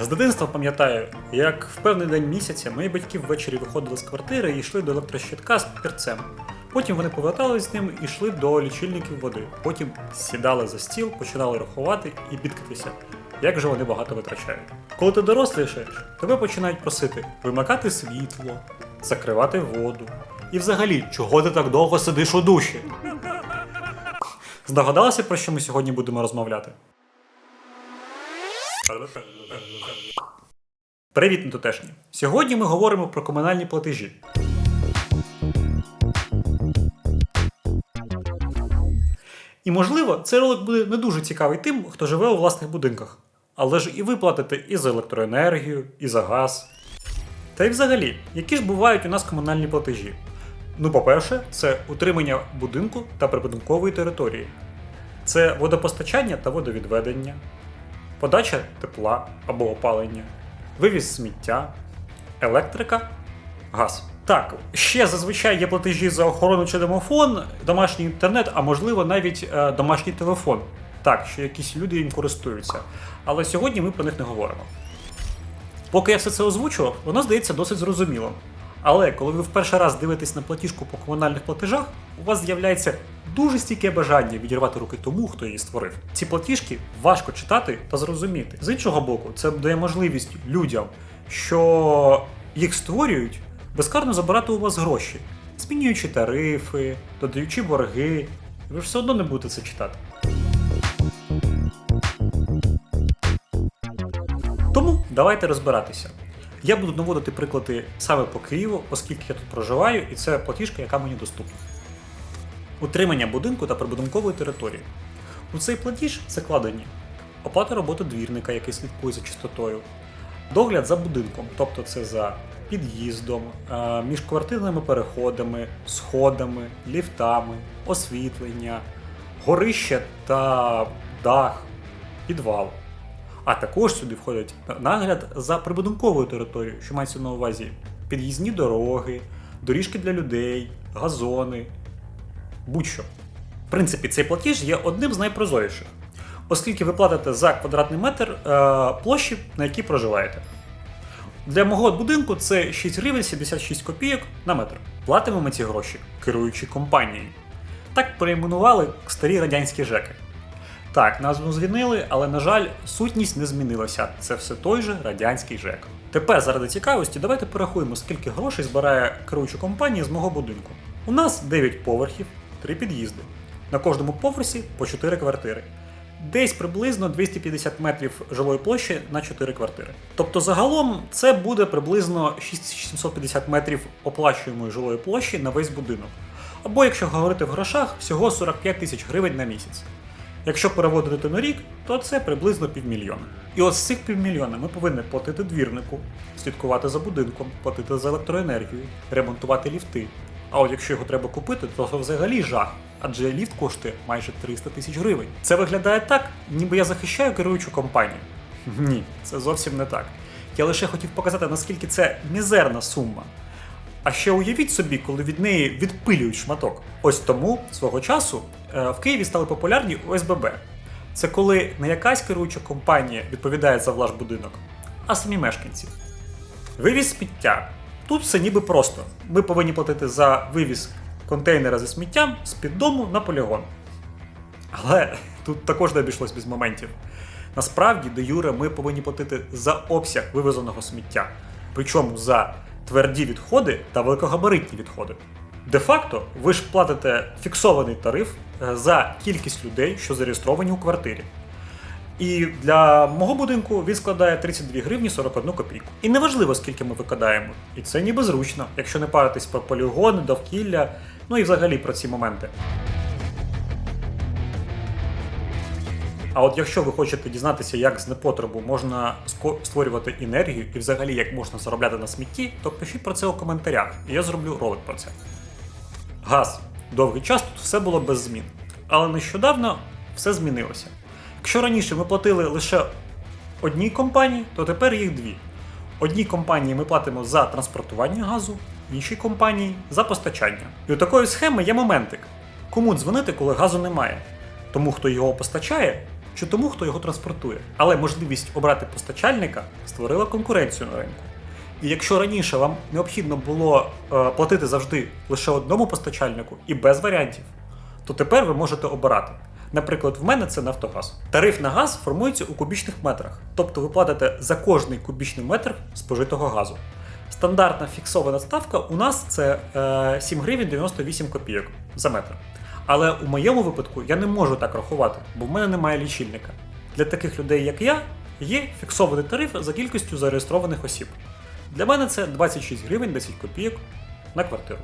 З дитинства пам'ятаю, як в певний день місяця мої батьки ввечері виходили з квартири і йшли до електрощитка з папірцем. Потім вони повертались з ним і йшли до лічильників води. Потім сідали за стіл, починали рахувати і бідкатися, як же вони багато витрачають. Коли ти дорослішаєш, тебе починають просити вимикати світло, закривати воду. І взагалі, чого ти так довго сидиш у душі? Здогадалася, про що ми сьогодні будемо розмовляти? Привіт, нетутешні! Сьогодні ми говоримо про комунальні платежі. І можливо, цей ролик буде не дуже цікавий тим, хто живе у власних будинках. Але ж і ви платите і за електроенергію, і за газ. Та й взагалі, які ж бувають у нас комунальні платежі? Ну, по-перше, це утримання будинку та прибудинкової території. Це водопостачання та водовідведення, подача тепла або опалення, вивіз сміття, електрика, газ. Так, ще зазвичай є платежі за охорону чи домофон, домашній інтернет, а можливо навіть е, домашній телефон. Так, що якісь люди їм користуються. Але сьогодні ми про них не говоримо. Поки я все це озвучував, воно здається досить зрозумілим. Але коли ви в перший раз дивитесь на платіжку по комунальних платежах, у вас з'являється дуже стійке бажання відірвати руки тому, хто її створив. Ці платіжки важко читати та зрозуміти. З іншого боку, це дає можливість людям, що їх створюють, безкарно забирати у вас гроші, змінюючи тарифи, додаючи борги. Ви ж все одно не будете це читати. Тому давайте розбиратися. Я буду наводити приклади саме по Києву, оскільки я тут проживаю, і це платіжка, яка мені доступна. Утримання будинку та прибудинкової території. У цей платіж закладені оплата роботи двірника, який слідкує за чистотою, догляд за будинком, тобто це за під'їздом, е, міжквартирними переходами, сходами, ліфтами, освітлення, горище та дах, підвал. А також сюди входять нагляд за прибудинковою територією, що мається на увазі під'їзні дороги, доріжки для людей, газони, будь-що. В принципі, цей платіж є одним з найпрозоріших, оскільки ви платите за квадратний метр е, площі, на якій проживаєте. Для мого будинку це 6 гривень 76 копійок на метр. Платимо ми ці гроші, керуючи компанією. Так перейменували старі радянські ЖЕКи. Так, назву змінили, але, на жаль, сутність не змінилася. Це все той же радянський ЖЕК. Тепер, заради цікавості, давайте порахуємо, скільки грошей збирає керуюча компанія з мого будинку. У нас 9 поверхів, 3 під'їзди. На кожному поверсі по 4 квартири. Десь приблизно 250 метрів жилої площі на 4 квартири. Тобто загалом це буде приблизно 6750 метрів оплачуємої жилої площі на весь будинок. Або, якщо говорити в грошах, всього 45 тисяч гривень на місяць. Якщо переводити на рік, то це приблизно півмільйона. І от з цих півмільйона ми повинні платити двірнику, слідкувати за будинком, платити за електроенергію, ремонтувати ліфти. А от якщо його треба купити, то це взагалі жах, адже ліфт коштує майже 300 тисяч гривень. Це виглядає так, ніби я захищаю керуючу компанію. Ні, це зовсім не так. Я лише хотів показати, наскільки це мізерна сума. А ще уявіть собі, коли від неї відпилюють шматок. Ось тому свого часу е, в Києві стали популярні ОСББ. Це коли не якась керуюча компанія відповідає за ваш будинок, а самі мешканці. Вивіз сміття. Тут все ніби просто. Ми повинні платити за вивіз контейнера зі сміттям з-під дому на полігон. Але тут також не обійшлось без моментів. Насправді, де Юре, ми повинні платити за обсяг вивезеного сміття, причому за тверді відходи та великогабаритні відходи. Де-факто, ви ж платите фіксований тариф е, за кількість людей, що зареєстровані у квартирі. І для мого будинку він складає 32 гривні 41 копійку. І неважливо, скільки ми викладаємо. І це ніби зручно, якщо не паритись про полігони, довкілля, ну і взагалі про ці моменти. А от якщо ви хочете дізнатися, як з непотребу можна створювати енергію і взагалі як можна заробляти на смітті, то пишіть про це у коментарях, і я зроблю ролик про це. Газ. Довгий час тут все було без змін. Але нещодавно все змінилося. Якщо раніше ми платили лише одній компанії, то тепер їх дві. Одній компанії ми платимо за транспортування газу, іншій компанії за постачання. І у такої схеми є моментик. Кому дзвонити, коли газу немає? Тому, хто його постачає, чи тому, хто його транспортує. Але можливість обрати постачальника створила конкуренцію на ринку. І якщо раніше вам необхідно було е, платити завжди лише одному постачальнику і без варіантів, то тепер ви можете обирати. Наприклад, в мене це Нафтогаз. Тариф на газ формується у кубічних метрах, тобто ви платите за кожний кубічний метр спожитого газу. Стандартна фіксована ставка у нас це е, 7 гривень 98 копійок за метр. Але у моєму випадку я не можу так рахувати, бо в мене немає лічильника. Для таких людей, як я, є фіксований тариф за кількістю зареєстрованих осіб. Для мене це 26 гривень 10 копійок на квартиру.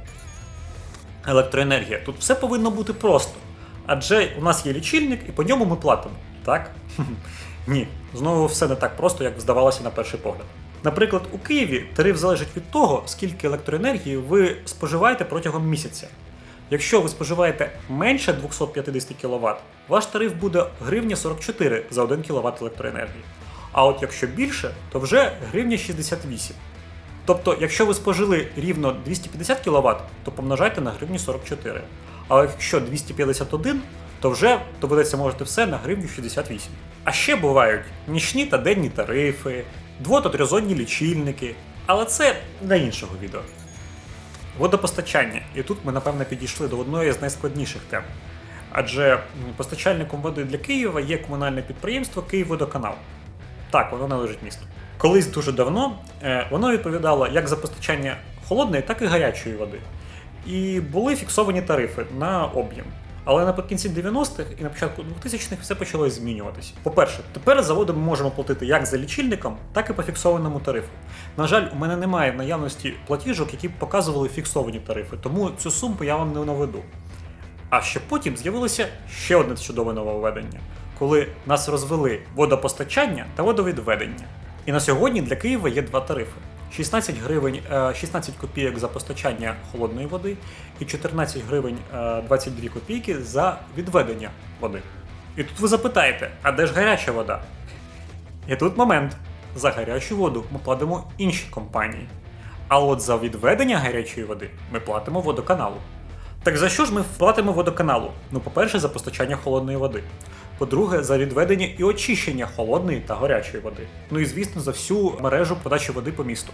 Електроенергія. Тут все повинно бути просто. Адже у нас є лічильник і по ньому ми платимо. Так? Ні, знову все не так просто, як здавалося на перший погляд. Наприклад, у Києві тариф залежить від того, скільки електроенергії ви споживаєте протягом місяця. Якщо ви споживаєте менше 250 кВт, ваш тариф буде гривня 44 за 1 кВт електроенергії. А от якщо більше, то вже гривня 68. Тобто, якщо ви спожили рівно 250 кВт, то помножайте на гривню 44. А якщо 251, то вже доведеться можете все на гривню 68. А ще бувають нічні та денні тарифи, дво- та трьозонні лічильники. Але це для іншого відео. Водопостачання. І тут ми, напевно, підійшли до одної з найскладніших тем. Адже постачальником води для Києва є комунальне підприємство Київводоканал. Так, воно належить місту. Колись дуже давно е, воно відповідало як за постачання холодної, так і гарячої води. І були фіксовані тарифи на об'єм. Але наприкінці 90-х і на початку 2000-х все почало змінюватися. По-перше, тепер заводи ми можемо платити як за лічильником, так і по фіксованому тарифу. На жаль, у мене немає в наявності платіжок, які б показували фіксовані тарифи, тому цю суму я вам не наведу. А ще потім з'явилося ще одне чудове нововведення, коли нас розвели водопостачання та водовідведення. І на сьогодні для Києва є два тарифи: 16 гривень е, 16 копійок за постачання холодної води і 14 гривень е, 22 копійки за відведення води. І тут ви запитаєте, а де ж гаряча вода? І тут момент. За гарячу воду ми платимо іншій компанії. А от за відведення гарячої води ми платимо водоканалу. Так за що ж ми платимо водоканалу? Ну, по-перше, за постачання холодної води. По-друге, за відведення і очищення холодної та гарячої води. Ну і звісно, за всю мережу подачі води по місту.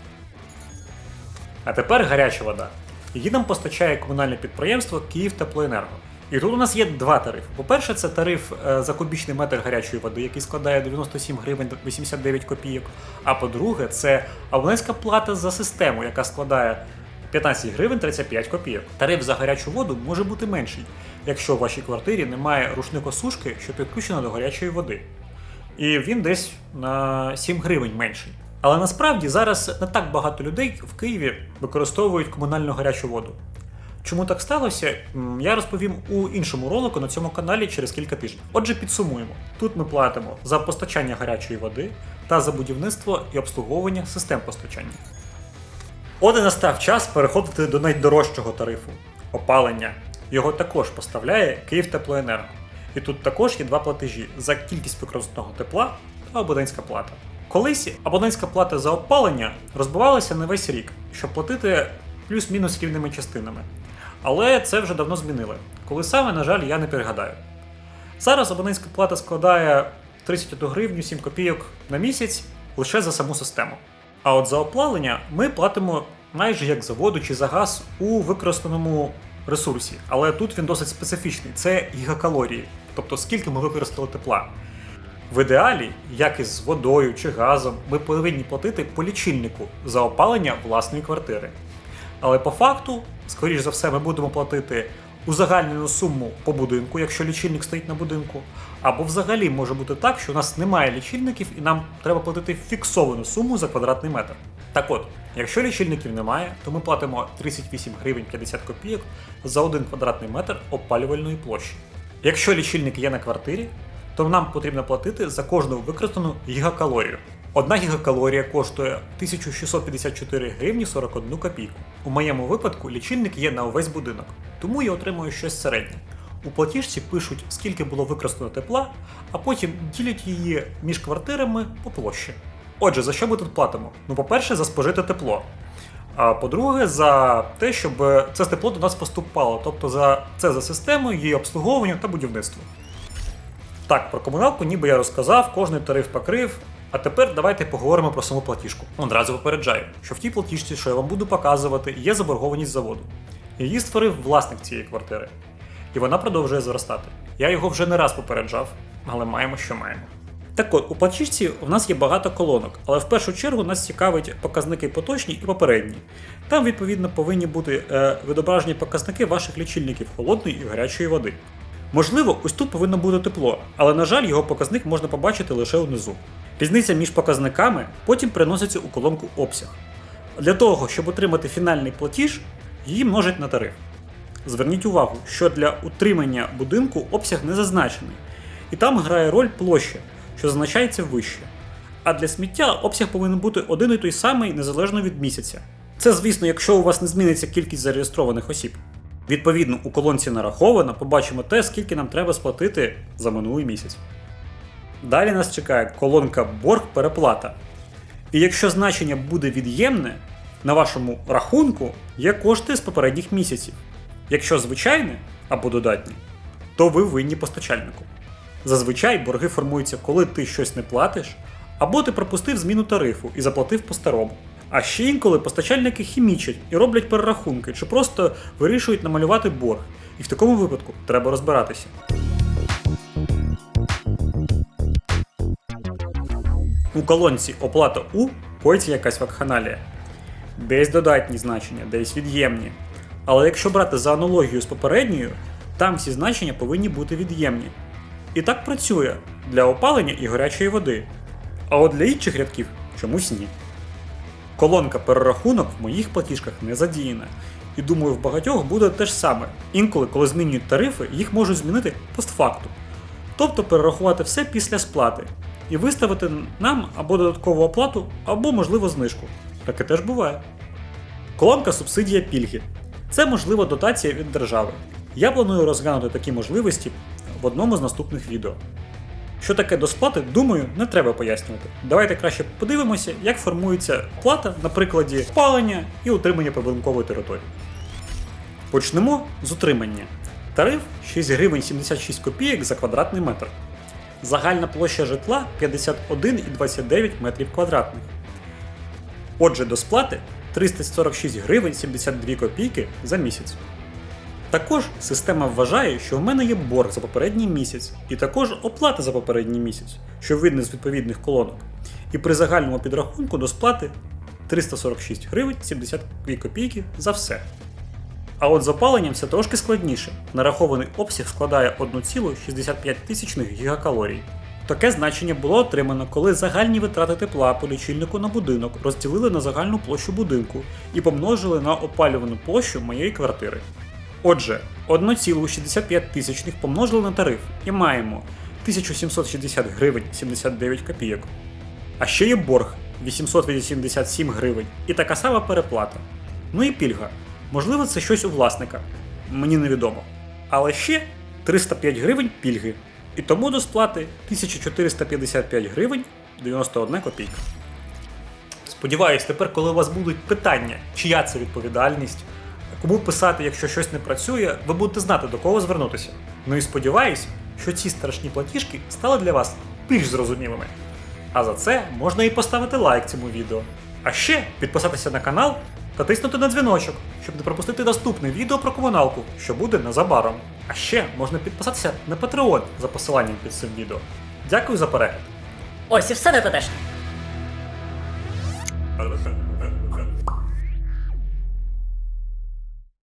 А тепер гаряча вода. Її нам постачає комунальне підприємство Київтеплоенерго. І тут у нас є два тарифи. По-перше, це тариф е, за кубічний метр гарячої води, який складає 97 гривень 89 копійок. А по-друге, це абонентська плата за систему, яка складає 15 гривень 35 копійок. Тариф за гарячу воду може бути менший, якщо в вашій квартирі немає рушникосушки, що підключена до гарячої води. І він десь на 7 гривень менший. Але насправді зараз не так багато людей в Києві використовують комунальну гарячу воду. Чому так сталося, я розповім у іншому ролику на цьому каналі через кілька тижнів. Отже, підсумуємо: тут ми платимо за постачання гарячої води та за будівництво і обслуговування систем постачання. От і настав час переходити до найдорожчого тарифу опалення. Його також поставляє Київтеплоенерго. І тут також є два платежі за кількість використаного тепла та абонентська плата. Колись абонентська плата за опалення розбивалася на весь рік, щоб платити плюс-мінус рівними частинами. Але це вже давно змінили. Коли саме, на жаль, я не пригадаю. Зараз абонентська плата складає 31 гривню 7 копійок на місяць лише за саму систему. А от за оплавлення ми платимо майже як за воду чи за газ у використаному ресурсі. Але тут він досить специфічний це гігакалорії, тобто скільки ми використали тепла. В ідеалі, як із водою чи газом, ми повинні платити по лічильнику за опалення власної квартири. Але по факту, скоріш за все, ми будемо платити узагальнену суму по будинку, якщо лічильник стоїть на будинку. Або взагалі може бути так, що у нас немає лічильників і нам треба платити фіксовану суму за квадратний метр. Так от, якщо лічильників немає, то ми платимо 38 гривень 50 копійок за 1 квадратний метр опалювальної площі. Якщо лічильник є на квартирі, то нам потрібно платити за кожну використану гігакалорію. Одна гігакалорія коштує 1654 гривні 41 копійку. У моєму випадку лічильник є на увесь будинок, тому я отримую щось середнє. У платіжці пишуть, скільки було використано тепла, а потім ділять її між квартирами по площі. Отже, за що ми тут платимо? Ну, по-перше, за спожите тепло. А по-друге, за те, щоб це тепло до нас поступало, тобто за це за системою, її обслуговування та будівництво. Так, про комуналку ніби я розказав, кожний тариф покрив. А тепер давайте поговоримо про саму платіжку. Одразу попереджаю, що в тій платіжці, що я вам буду показувати, є заборгованість заводу. Її створив власник цієї квартири. І вона продовжує зростати. Я його вже не раз попереджав, але маємо, що маємо. Так от, у платіжці в нас є багато колонок, але в першу чергу нас цікавить показники поточні і попередні. Там, відповідно, повинні бути е, відображені показники ваших лічильників холодної і гарячої води. Можливо, ось тут повинно бути тепло, але на жаль, його показник можна побачити лише унизу. Різниця між показниками потім переноситься у колонку обсяг. Для того, щоб отримати фінальний платіж, її множать на тариф. Зверніть увагу, що для утримання будинку обсяг не зазначений, і там грає роль площа, що зазначається вище. А для сміття обсяг повинен бути один і той самий незалежно від місяця. Це, звісно, якщо у вас не зміниться кількість зареєстрованих осіб. Відповідно, у колонці нараховано, побачимо те, скільки нам треба сплатити за минулий місяць. Далі нас чекає колонка борг переплата. І якщо значення буде від'ємне, на вашому рахунку є кошти з попередніх місяців. Якщо звичайне або додатнє, то ви винні постачальнику. Зазвичай борги формуються, коли ти щось не платиш, або ти пропустив зміну тарифу і заплатив по-старому. А ще інколи постачальники хімічать і роблять перерахунки, чи просто вирішують намалювати борг. І в такому випадку треба розбиратися. У колонці оплата У коїться якась вакханалія. Десь додатні значення, десь від'ємні. Але якщо брати за аналогію з попередньою, там всі значення повинні бути від'ємні. І так працює для опалення і гарячої води. А от для інших рядків чомусь ні. Колонка перерахунок в моїх платіжках не задіяна. І думаю, в багатьох буде те ж саме. Інколи, коли змінюють тарифи, їх можуть змінити постфактум. Тобто перерахувати все після сплати і виставити нам або додаткову оплату, або, можливо, знижку. Таке теж буває. Колонка субсидія пільги. Це можлива дотація від держави. Я планую розглянути такі можливості в одному з наступних відео. Що таке до сплати, думаю, не треба пояснювати. Давайте краще подивимося, як формується плата на прикладі опалення і утримання прибудинкової території. Почнемо з утримання. Тариф 6 гривень 76 копійок за квадратний метр. Загальна площа житла 51,29 метрів квадратних. Отже, до сплати 346 гривень 72 копійки за місяць. Також система вважає, що в мене є борг за попередній місяць, і також оплата за попередній місяць, що видно з відповідних колонок. І при загальному підрахунку до сплати 346 гривень 72 копійки за все. А от з опаленням все трошки складніше. Нарахований обсяг складає 1,65 гігакалорій. Таке значення було отримано, коли загальні витрати тепла по лічильнику на будинок розділили на загальну площу будинку і помножили на опалювану площу моєї квартири. Отже, 1,65 помножили на тариф і маємо 1760 гривень 79 копійок. А ще є борг 887 гривень і така сама переплата. Ну і пільга. Можливо, це щось у власника. Мені невідомо. Але ще 305 гривень пільги. І тому до сплати 1455 гривень 91 копійка. Сподіваюсь, тепер, коли у вас будуть питання, чия це відповідальність, кому писати, якщо щось не працює, ви будете знати, до кого звернутися. Ну і сподіваюсь, що ці страшні платіжки стали для вас більш зрозумілими. А за це можна і поставити лайк цьому відео. А ще підписатися на канал та тиснути на дзвіночок, щоб не пропустити наступне відео про комуналку, що буде незабаром. А ще можна підписатися на Patreon за посиланням під цим відео. Дякую за перегляд. Ось і все не